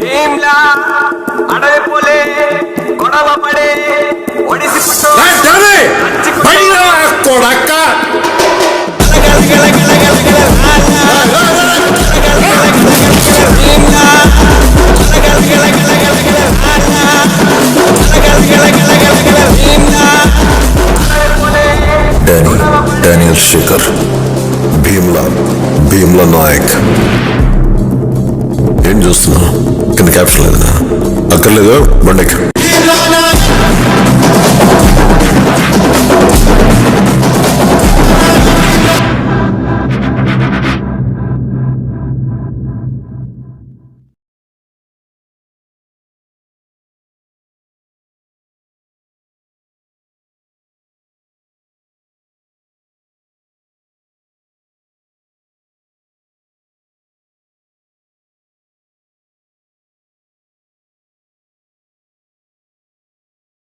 భీమ్లా అడవి పోలే గొడవ పడే ఒడిసి కొడక్క డానీ డానియల్ శేఖర్ భీమ్లా భీమ్లా నాయక్ ఏం చూస్తున్నా? కింద క్యాప్షన్ లేదా? అక్కర్లేదు బండికి